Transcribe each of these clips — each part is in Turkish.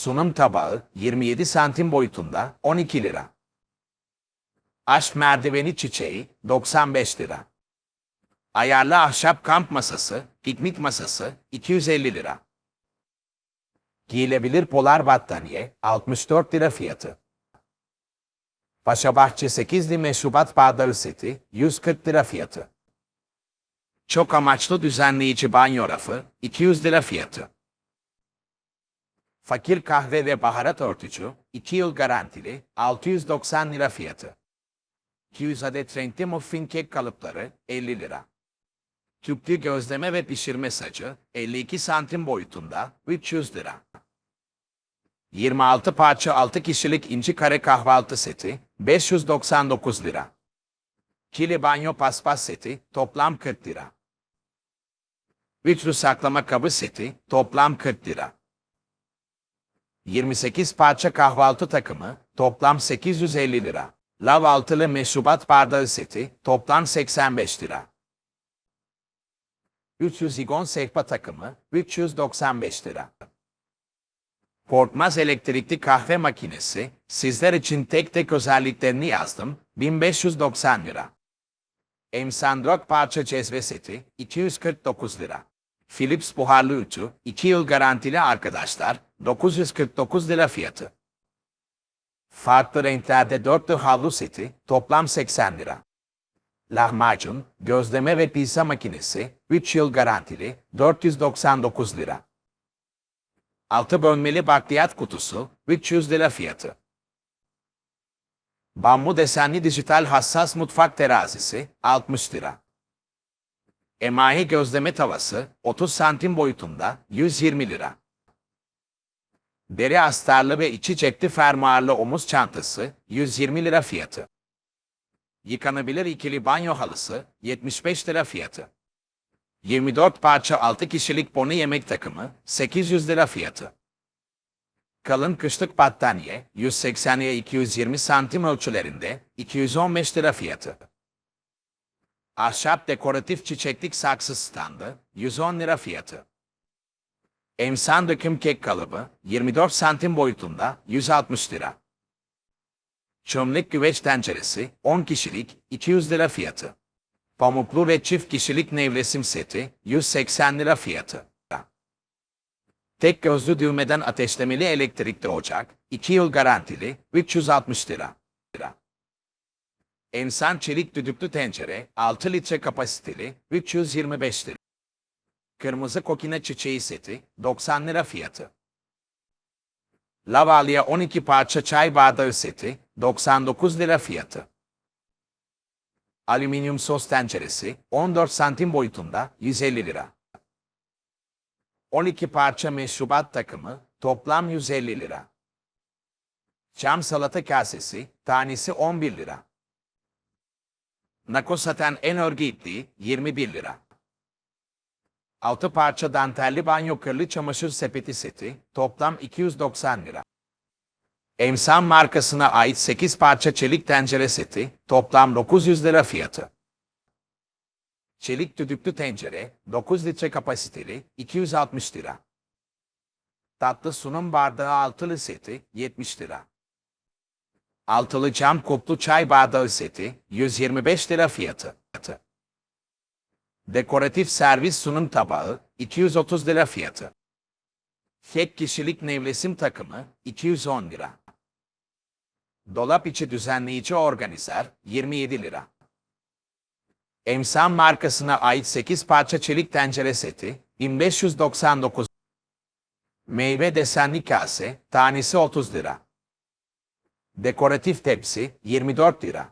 Sunum tabağı 27 santim boyutunda 12 lira. Aşk merdiveni çiçeği 95 lira. Ayarlı ahşap kamp masası, piknik masası 250 lira. Giyilebilir polar battaniye 64 lira fiyatı. Paşabahçe 8'li meşrubat bardağı seti 140 lira fiyatı. Çok amaçlı düzenleyici banyo rafı 200 lira fiyatı. Fakir kahve ve baharat örtücü 2 yıl garantili 690 lira fiyatı. 200 adet renkli muffin kek kalıpları 50 lira. Tüplü gözleme ve pişirme sacı 52 santim boyutunda 300 lira. 26 parça 6 kişilik inci kare kahvaltı seti 599 lira. Kili banyo paspas seti toplam 40 lira. Üçlü saklama kabı seti toplam 40 lira. 28 parça kahvaltı takımı toplam 850 lira. Lav altılı meşrubat bardağı seti toplam 85 lira. 300 igon sehpa takımı 395 lira. Korkmaz elektrikli kahve makinesi sizler için tek tek özelliklerini yazdım 1590 lira. Emsandrok parça cezve seti 249 lira. Philips buharlı ütü 2 yıl garantili arkadaşlar 949 lira fiyatı. Farklı renklerde dörtlü havlu seti toplam 80 lira. Lahmacun, gözleme ve pizza makinesi 3 yıl garantili 499 lira. Altı bölmeli bakliyat kutusu 300 lira fiyatı. Bambu desenli dijital hassas mutfak terazisi 60 lira. Emahi gözleme tavası 30 santim boyutunda 120 lira. Deri astarlı ve içi cepli fermuarlı omuz çantası 120 lira fiyatı. Yıkanabilir ikili banyo halısı 75 lira fiyatı. 24 parça 6 kişilik bonu yemek takımı 800 lira fiyatı. Kalın kışlık battaniye 180'ye 220 santim ölçülerinde 215 lira fiyatı. Ahşap dekoratif çiçeklik saksı standı 110 lira fiyatı. Emsan döküm kek kalıbı 24 santim boyutunda 160 lira. Çömlek güveç tenceresi 10 kişilik 200 lira fiyatı. Pamuklu ve çift kişilik nevresim seti 180 lira fiyatı. Tek gözlü düğmeden ateşlemeli elektrikli ocak 2 yıl garantili 360 lira. Ensan çelik düdüklü tencere 6 litre kapasiteli 325 lira. Kırmızı kokine çiçeği seti 90 lira fiyatı. Lavalya 12 parça çay bardağı seti 99 lira fiyatı. Alüminyum sos tenceresi 14 santim boyutunda 150 lira. 12 parça meşrubat takımı toplam 150 lira. Cam salata kasesi tanesi 11 lira. Nako saten en örgü ipliği 21 lira. 6 parça dantelli banyo kırlı çamaşır sepeti seti toplam 290 lira. Emsan markasına ait 8 parça çelik tencere seti toplam 900 lira fiyatı. Çelik düdüklü tencere 9 litre kapasiteli 260 lira. Tatlı sunum bardağı altılı seti 70 lira. Altılı cam kuplu çay bardağı seti 125 lira fiyatı. Dekoratif servis sunum tabağı 230 lira fiyatı. Tek kişilik nevresim takımı 210 lira. Dolap içi düzenleyici organizer 27 lira. Emsan markasına ait 8 parça çelik tencere seti 1599 Meyve desenli kase tanesi 30 lira. Dekoratif tepsi 24 lira.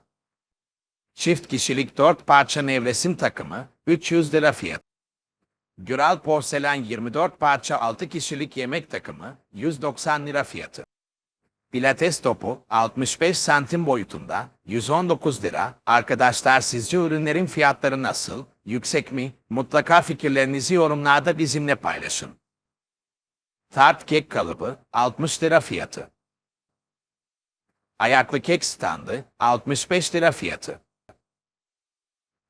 Çift kişilik 4 parça nevresim takımı 300 lira fiyat. Güral porselen 24 parça 6 kişilik yemek takımı 190 lira fiyatı. Pilates topu 65 santim boyutunda 119 lira. Arkadaşlar sizce ürünlerin fiyatları nasıl? Yüksek mi? Mutlaka fikirlerinizi yorumlarda bizimle paylaşın. Tart kek kalıbı 60 lira fiyatı. Ayaklı kek standı 65 lira fiyatı.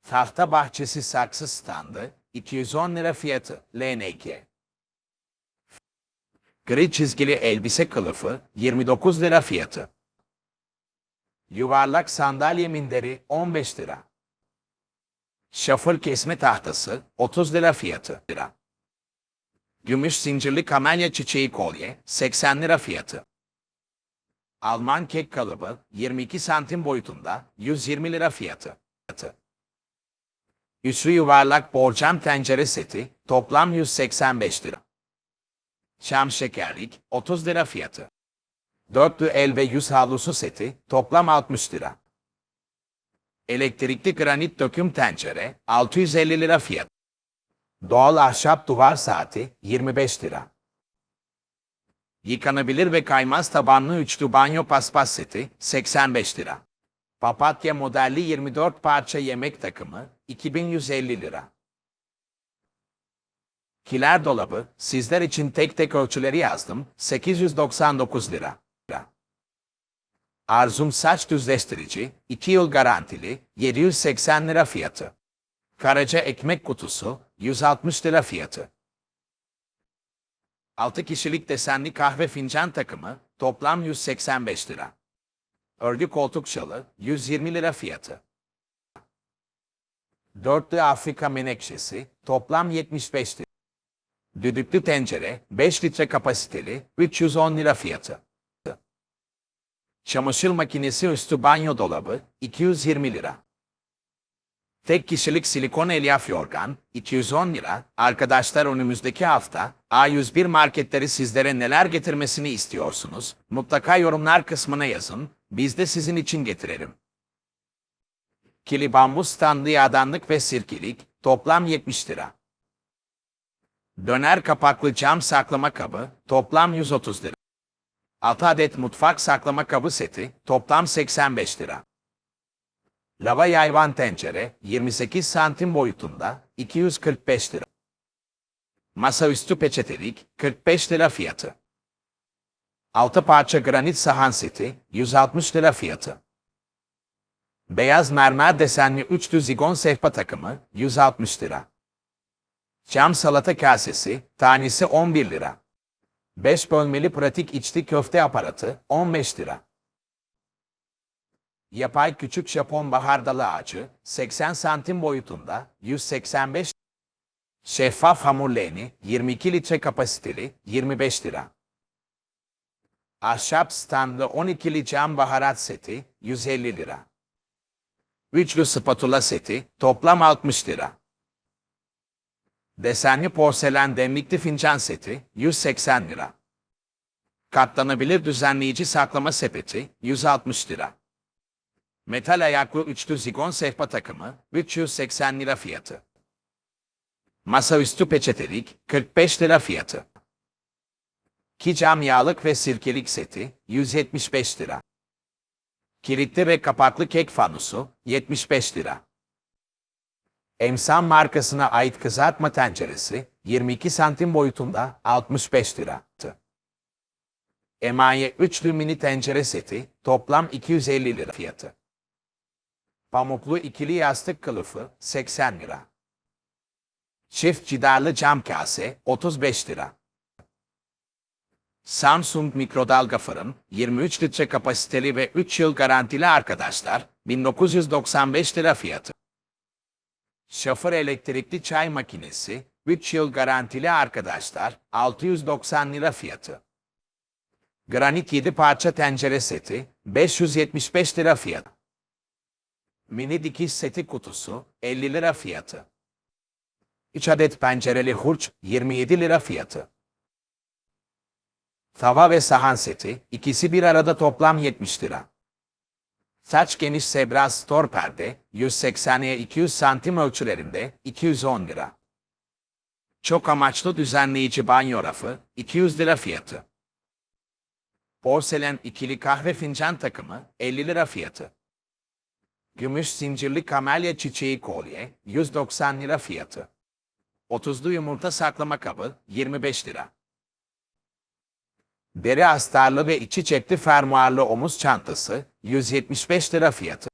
Tahta bahçesi saksı standı 210 lira fiyatı LNK. Gri çizgili elbise kılıfı 29 lira fiyatı. Yuvarlak sandalye minderi 15 lira. Şafır kesme tahtası 30 lira fiyatı. Lira. Gümüş zincirli kamelya çiçeği kolye 80 lira fiyatı. Alman kek kalıbı 22 santim boyutunda 120 lira fiyatı. Üçlü yuvarlak borcam tencere seti toplam 185 lira. Şam şekerlik 30 lira fiyatı. Dörtlü el ve yüz havlusu seti toplam 60 lira. Elektrikli granit döküm tencere 650 lira fiyat. Doğal ahşap duvar saati 25 lira. Yıkanabilir ve kaymaz tabanlı üçlü banyo paspas seti 85 lira. Papatya modelli 24 parça yemek takımı 2150 lira. Kiler dolabı sizler için tek tek ölçüleri yazdım 899 lira. Arzum saç düzleştirici 2 yıl garantili 780 lira fiyatı. Karaca ekmek kutusu 160 lira fiyatı. 6 kişilik desenli kahve fincan takımı toplam 185 lira. Örgü koltuk şalı 120 lira fiyatı. Dörtlü Afrika menekşesi toplam 75 lira. Düdüklü tencere 5 litre kapasiteli 310 lira fiyatı. Çamaşır makinesi üstü banyo dolabı 220 lira. Tek kişilik silikon elyaf yorgan 210 lira. Arkadaşlar önümüzdeki hafta A101 marketleri sizlere neler getirmesini istiyorsunuz? Mutlaka yorumlar kısmına yazın. Biz de sizin için getirelim. Kili bambu standı yağdanlık ve sirkelik toplam 70 lira. Döner kapaklı cam saklama kabı toplam 130 lira. 6 adet mutfak saklama kabı seti toplam 85 lira. Lava yayvan tencere 28 santim boyutunda 245 lira. Masaüstü peçetelik 45 lira fiyatı. 6 parça granit sahan seti 160 lira fiyatı. Beyaz mermer desenli üçlü zigon sehpa takımı 160 lira. Cam salata kasesi tanesi 11 lira. 5 bölmeli pratik içli köfte aparatı 15 lira. Yapay küçük Japon bahardalı ağacı 80 santim boyutunda 185 Şeffaf hamur leğeni 22 litre kapasiteli 25 lira. Ahşap standlı 12'li cam baharat seti 150 lira. Üçlü spatula seti toplam 60 lira. Desenli porselen demlikli fincan seti 180 lira. Katlanabilir düzenleyici saklama sepeti 160 lira. Metal ayaklı üçlü zigon sehpa takımı 380 lira fiyatı. Masaüstü peçetelik 45 lira fiyatı. Ki cam yağlık ve sirkelik seti 175 lira. Kilitli ve kapaklı kek fanusu 75 lira. Emsan markasına ait kızartma tenceresi 22 santim boyutunda 65 lira. Emaye üçlü mini tencere seti toplam 250 lira fiyatı. Pamuklu ikili yastık kılıfı 80 lira. Çift cidarlı cam kase 35 lira. Samsung mikrodalga fırın 23 litre kapasiteli ve 3 yıl garantili arkadaşlar 1995 lira fiyatı. Şoför elektrikli çay makinesi 3 yıl garantili arkadaşlar 690 lira fiyatı. Granit 7 parça tencere seti 575 lira fiyatı. Mini dikiş seti kutusu 50 lira fiyatı. 3 adet pencereli hurç 27 lira fiyatı. Tava ve sahan seti ikisi bir arada toplam 70 lira. Saç geniş sebra store perde 180'ye 200 santim ölçülerinde 210 lira. Çok amaçlı düzenleyici banyo rafı 200 lira fiyatı. Porselen ikili kahve fincan takımı 50 lira fiyatı. Gümüş zincirli kamelya çiçeği kolye 190 lira fiyatı. 30'lu yumurta saklama kabı 25 lira. Deri astarlı ve içi cepli fermuarlı omuz çantası 175 lira fiyatı.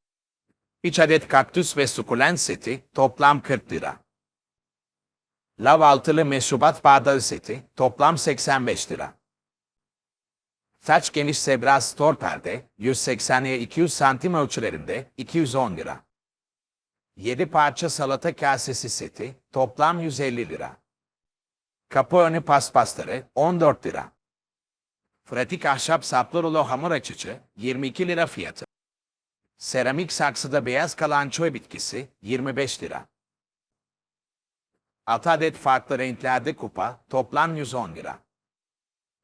3 adet kaktüs ve sukulent seti toplam 40 lira. Lav altılı meşrubat bardağı seti toplam 85 lira. Saç geniş sebra store perde 180'ye 200 santim ölçülerinde 210 lira. 7 parça salata kasesi seti toplam 150 lira. Kapı önü paspasları 14 lira. Pratik ahşap saplı hamur açıcı 22 lira fiyatı. Seramik saksıda beyaz kalançoy bitkisi 25 lira. 6 adet farklı renklerde kupa toplam 110 lira.